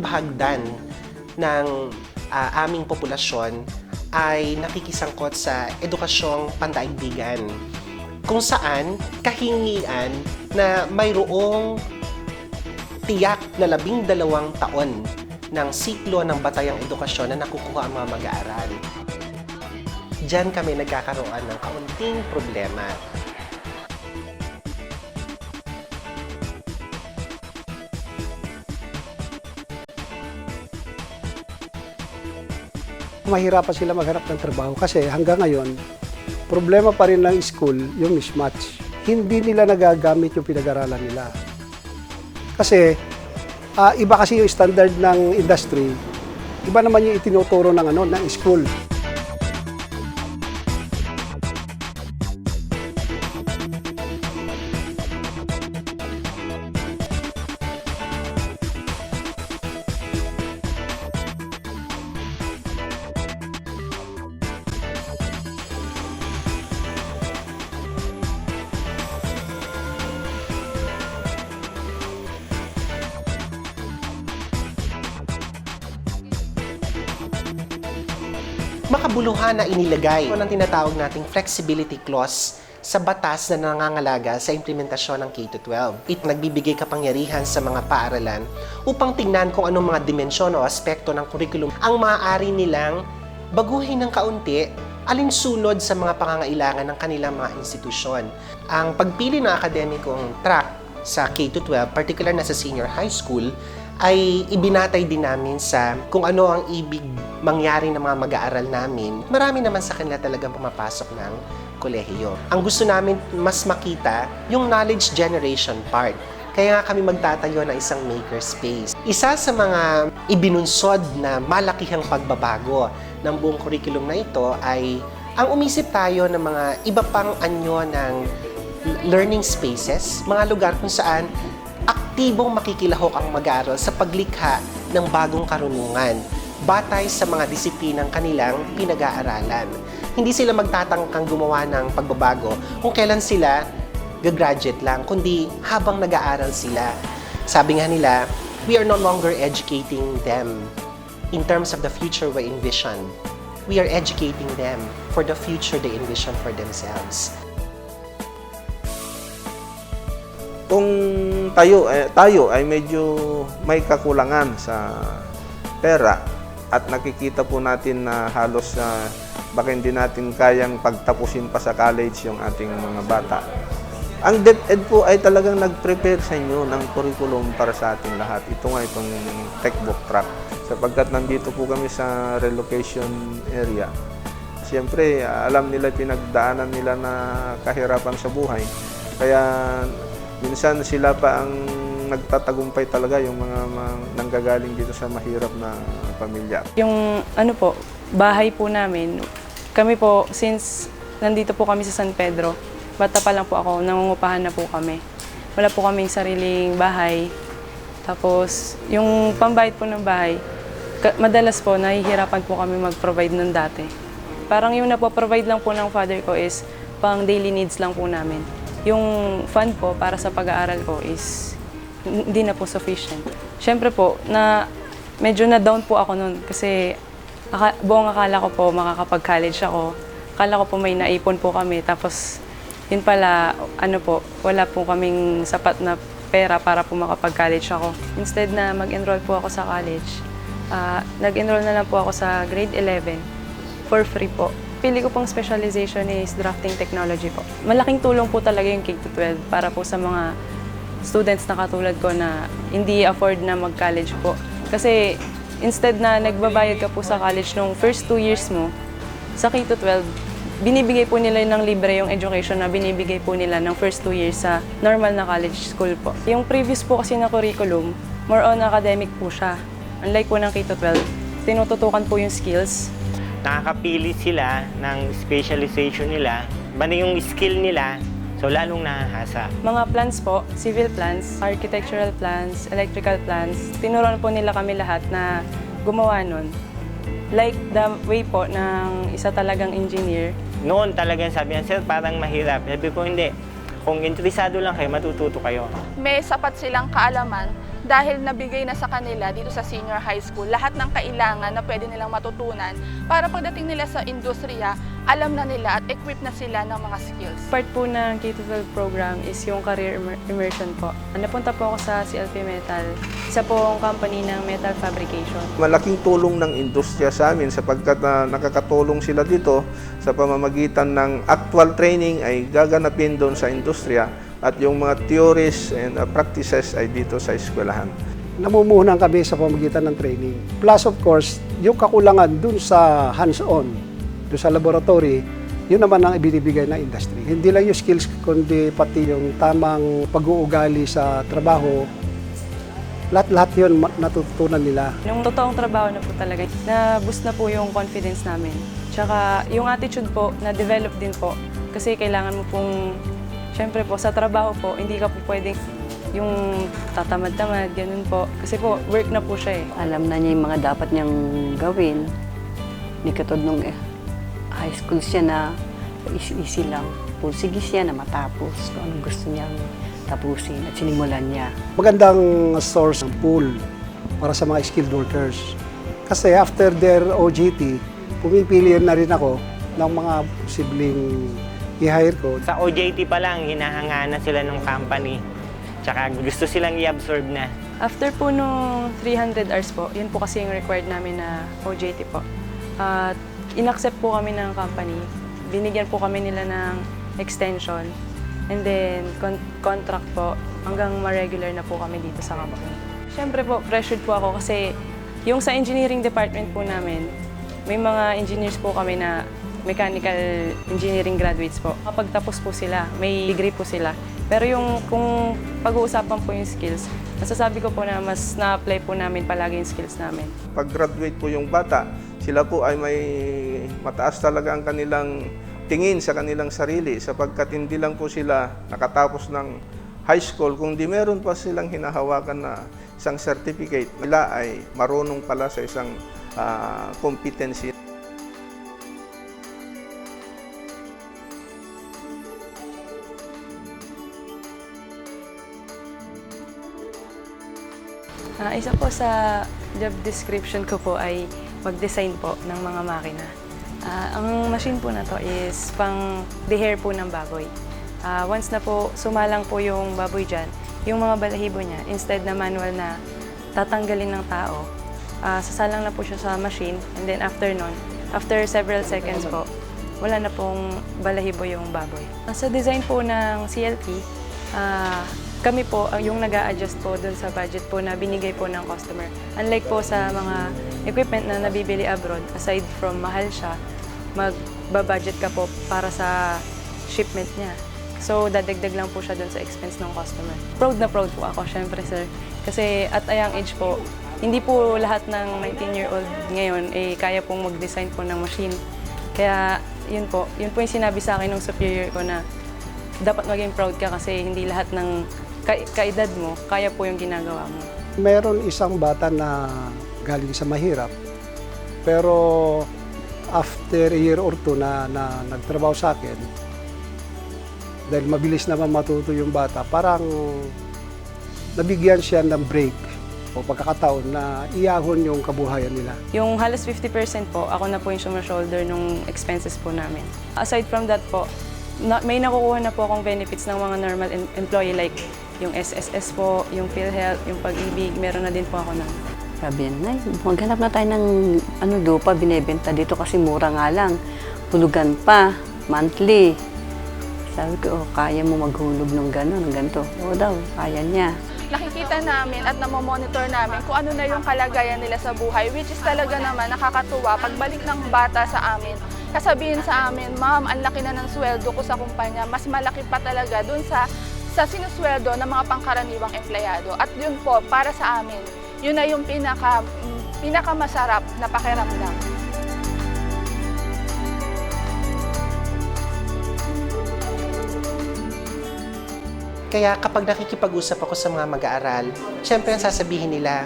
bahagdan ng ah, aming populasyon ay nakikisangkot sa edukasyong pandaigdigan kung saan kahingian na mayroong tiyak na labing dalawang taon ng siklo ng batayang edukasyon na nakukuha ang mga mag-aaral. Diyan kami nagkakaroon ng kaunting problema. Mahirapan sila maghanap ng trabaho kasi hanggang ngayon, problema pa rin ng school yung mismatch. Hindi nila nagagamit yung pinag-aralan nila. Kasi, ah, iba kasi yung standard ng industry, iba naman yung itinuturo ng, ano, ng school. Makabuluhan na inilagay ng tinatawag nating flexibility clause sa batas na nangangalaga sa implementasyon ng K-12. It nagbibigay kapangyarihan sa mga paaralan upang tingnan kung anong mga dimensyon o aspekto ng kurikulum ang maaari nilang baguhin ng kaunti alinsunod sa mga pangangailangan ng kanilang mga institusyon. Ang pagpili ng akademikong track sa K-12, particular na sa senior high school, ay ibinatay din namin sa kung ano ang ibig mangyari ng mga mag-aaral namin. Marami naman sa kanila talagang pumapasok ng kolehiyo. Ang gusto namin mas makita yung knowledge generation part. Kaya nga kami magtatayo ng isang makerspace. Isa sa mga ibinunsod na malakihang pagbabago ng buong curriculum na ito ay ang umisip tayo ng mga iba pang anyo ng learning spaces, mga lugar kung saan aktibong makikilahok ang mag-aaral sa paglikha ng bagong karunungan batay sa mga disiplinang kanilang pinag-aaralan. Hindi sila magtatangkang gumawa ng pagbabago kung kailan sila gagraduate lang, kundi habang nag-aaral sila. Sabi nga nila, we are no longer educating them in terms of the future we envision. We are educating them for the future they envision for themselves. kung tayo, eh, tayo ay medyo may kakulangan sa pera at nakikita po natin na halos na baka hindi natin kayang pagtapusin pa sa college yung ating mga bata. Ang DepEd po ay talagang nag-prepare sa inyo ng curriculum para sa ating lahat. Ito nga itong textbook track. Sapagkat nandito po kami sa relocation area. Siyempre, alam nila pinagdaanan nila na kahirapan sa buhay. Kaya minsan sila pa ang nagtatagumpay talaga yung mga, mga nanggagaling dito sa mahirap na pamilya. Yung ano po, bahay po namin, kami po, since nandito po kami sa San Pedro, bata pa lang po ako, nangungupahan na po kami. Wala po kaming sariling bahay. Tapos, yung pambayad po ng bahay, madalas po, nahihirapan po kami mag-provide nun dati. Parang yung napo-provide lang po ng father ko is pang daily needs lang po namin. Yung fund po para sa pag-aaral ko is hindi na po sufficient. Siyempre po, na medyo na-down po ako nun kasi aka, buong akala ko po makakapag-college ako. Akala ko po may naipon po kami. Tapos, yun pala, ano po, wala po kaming sapat na pera para po makapag-college ako. Instead na mag-enroll po ako sa college, ah, nag-enroll na lang po ako sa grade 11 for free po. Pili ko pong specialization is drafting technology po. Malaking tulong po talaga yung K-12 para po sa mga students na katulad ko na hindi afford na mag-college po. Kasi instead na nagbabayad ka po sa college nung first two years mo, sa K-12, binibigay po nila ng libre yung education na binibigay po nila ng first two years sa normal na college school po. Yung previous po kasi na curriculum, more on academic po siya. Unlike po ng K-12, tinututukan po yung skills, nakakapili sila ng specialization nila, bali yung skill nila, so lalong nahahasa. Mga plans po, civil plans, architectural plans, electrical plans, tinuruan po nila kami lahat na gumawa nun. Like the way po ng isa talagang engineer, Noon talagang sabi niya, sir, parang mahirap. Sabi ko, hindi. Kung interesado lang kayo, matututo kayo. may sapat silang kaalaman dahil nabigay na sa kanila dito sa senior high school lahat ng kailangan na pwede nilang matutunan para pagdating nila sa industriya, alam na nila at equipped na sila ng mga skills. Part po ng K-12 program is yung career immer- immersion po. Napunta po ako sa CLP Metal. Isa po ang company ng metal fabrication. Malaking tulong ng industriya sa amin sapagkat na nakakatulong sila dito sa pamamagitan ng actual training ay gaganapin doon sa industriya at yung mga theories and uh, practices ay dito sa eskwelahan. namumuhunan kami sa pamagitan ng training. Plus of course, yung kakulangan dun sa hands-on, dun sa laboratory, yun naman ang ibinibigay ng industry. Hindi lang yung skills, kundi pati yung tamang pag-uugali sa trabaho. Lahat-lahat yun natututunan nila. Nung totoong trabaho na po talaga, na-boost na po yung confidence namin. Tsaka yung attitude po, na-develop din po. Kasi kailangan mo pong, syempre po, sa trabaho po, hindi ka po pwedeng yung tatamad-tamad, ganun po. Kasi po, work na po siya eh. Alam na niya yung mga dapat niyang gawin. Hindi katulad nung eh, high school siya na easy-easy lang. Pursige siya na matapos kung anong gusto niyang tapusin at sinimulan niya. Magandang source ng pool para sa mga skilled workers. Kasi after their OJT, pumipili na rin ako ng mga posibleng i-hire ko. Sa OJT pa lang, hinahanga na sila ng company. Tsaka gusto silang i-absorb na. After po nung 300 hours po, yun po kasi yung required namin na OJT po. At inaccept po kami ng company. Binigyan po kami nila ng extension. And then, con- contract po hanggang ma-regular na po kami dito sa company. Siyempre po, pressured po ako kasi yung sa engineering department po namin, may mga engineers po kami na mechanical engineering graduates po. Kapag tapos po sila, may degree po sila. Pero yung kung pag-uusapan po yung skills, masasabi ko po na mas na-apply po namin palagi yung skills namin. Pag-graduate po yung bata, sila po ay may mataas talaga ang kanilang tingin sa kanilang sarili sapagkat hindi lang po sila nakatapos ng high school, kung di meron pa silang hinahawakan na isang certificate, nila ay marunong pala sa isang ah, competency. Ah, isa po sa job description ko po ay mag-design po ng mga makina. Ah, ang machine po na to is pang dehair po ng baboy. Ah, once na po sumalang po yung baboy dyan, yung mga balahibo niya, instead na manual na tatanggalin ng tao, ah, sasalang na po siya sa machine and then after nun, after several seconds po, wala na pong balahibo yung baboy. Sa design po ng CLP, ah, kami po ang yung nag adjust po dun sa budget po na binigay po ng customer. Unlike po sa mga equipment na nabibili abroad, aside from mahal siya, magbabudget ka po para sa shipment niya. So, dadagdag lang po siya dun sa expense ng customer. Proud na proud po ako, syempre sir. Kasi at a young age po, hindi po lahat ng 19-year-old ngayon eh, kaya pong mag-design po ng machine. Kaya yun po, yun po yung sinabi sa akin ng superior ko na dapat maging proud ka kasi hindi lahat ng ka- kaedad mo, kaya po yung ginagawa mo. Meron isang bata na galing sa mahirap, pero after a year or two na, na nagtrabaho sa akin, dahil mabilis naman matuto yung bata, parang nabigyan siya ng break o pagkakataon na iyahon yung kabuhayan nila. Yung halos 50% po, ako na po yung shoulder nung expenses po namin. Aside from that po, na, may nakukuha na po akong benefits ng mga normal em- employee like yung SSS po, yung PhilHealth, yung pag-ibig, meron na din po ako nun. Sabi niya, Nay, maghanap na tayo ng ano lupa binebenta dito kasi mura nga lang. Hulugan pa, monthly. Sabi ko, oh, kaya mo maghulog ng gano'n, ng ganito. Oo daw, kaya niya. nakikita namin at namomonitor namin kung ano na yung kalagayan nila sa buhay, which is talaga naman nakakatuwa. Pagbalik ng bata sa amin, kasabihin sa amin, Ma'am, ang laki na ng sweldo ko sa kumpanya. Mas malaki pa talaga dun sa sa sinusweldo ng mga pangkaraniwang empleyado. At yun po, para sa amin, yun na yung pinaka, mm, pinakamasarap na pakiramdam. Kaya kapag nakikipag-usap ako sa mga mag-aaral, syempre ang sasabihin nila,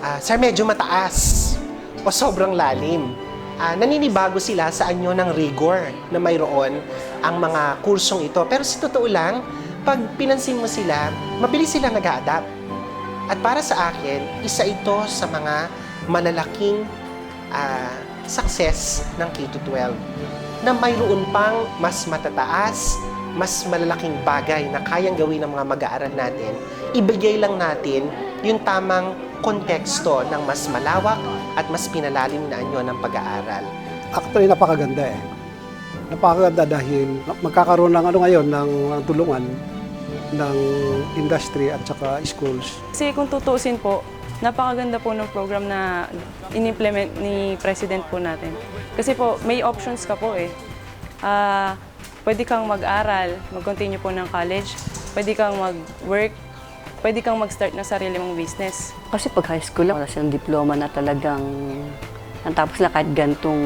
ah, Sir, medyo mataas o sobrang lalim. Ah, naninibago sila sa anyo ng rigor na mayroon ang mga kursong ito. Pero sa totoo lang, pag pinansin mo sila, mabilis silang nag adapt At para sa akin, isa ito sa mga malalaking ah, success ng K-12 na mayroon pang mas matataas, mas malalaking bagay na kayang gawin ng mga mag-aaral natin, ibigay lang natin yung tamang konteksto ng mas malawak at mas pinalalim na anyo ng pag-aaral. Actually, napakaganda eh. Napakaganda dahil magkakaroon ng ano ngayon, ng ng tulungan ng industry at saka schools. Kasi kung tutuusin po, napakaganda po ng program na in-implement ni President po natin. Kasi po, may options ka po eh. Ah, pwede kang mag-aral, mag-continue po ng college, pwede kang mag-work, pwede kang mag-start ng sarili mong business. Kasi pag high school lang, wala silang diploma na talagang natapos na kahit gantong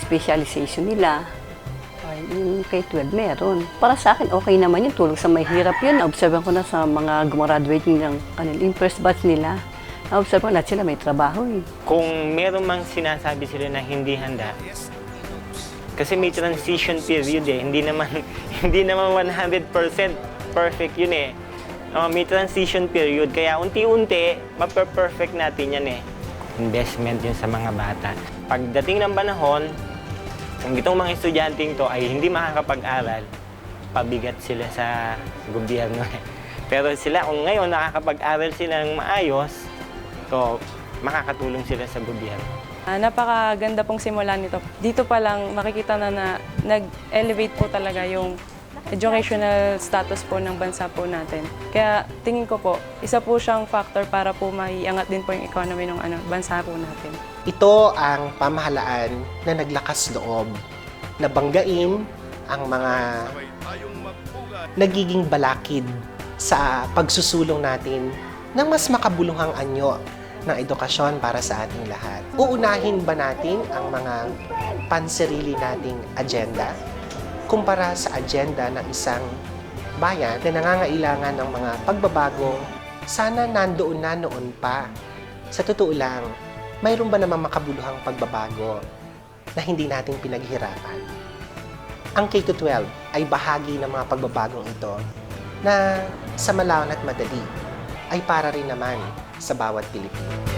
specialization nila. Yung K-12 meron. Para sa akin, okay naman yun. Tulong sa may hirap yun. Naobserve ko na sa mga gumraduate ng kanil, yung first batch nila. Naobserve ko lahat sila may trabaho eh. Kung meron mang sinasabi sila na hindi handa, kasi may transition period eh. Hindi naman, hindi naman 100% perfect yun eh. Oh, may transition period. Kaya unti-unti, mape-perfect natin yan eh. Investment yun sa mga bata. Pagdating ng panahon, kung itong mga estudyanteng to ay hindi makakapag-aral, pabigat sila sa gobyerno. Pero sila, kung ngayon nakakapag-aral sila ng maayos, to makakatulong sila sa gobyerno. Ah, napakaganda pong simula nito. Dito pa lang makikita na na nag-elevate po talaga yung educational status po ng bansa po natin. Kaya tingin ko po, isa po siyang factor para po maiangat din po yung economy ng ano, bansa po natin. Ito ang pamahalaan na naglakas loob na banggain ang mga nagiging balakid sa pagsusulong natin ng mas makabuluhang anyo ng edukasyon para sa ating lahat. Uunahin ba natin ang mga pansarili nating agenda kumpara sa agenda ng isang bayan na nangangailangan ng mga pagbabago sana nandoon na noon pa. Sa totoo lang, mayroon ba namang makabuluhang pagbabago na hindi natin pinaghirapan? Ang K-12 ay bahagi ng mga pagbabagong ito na sa malawan at madali ay para rin naman sa bawat Pilipino.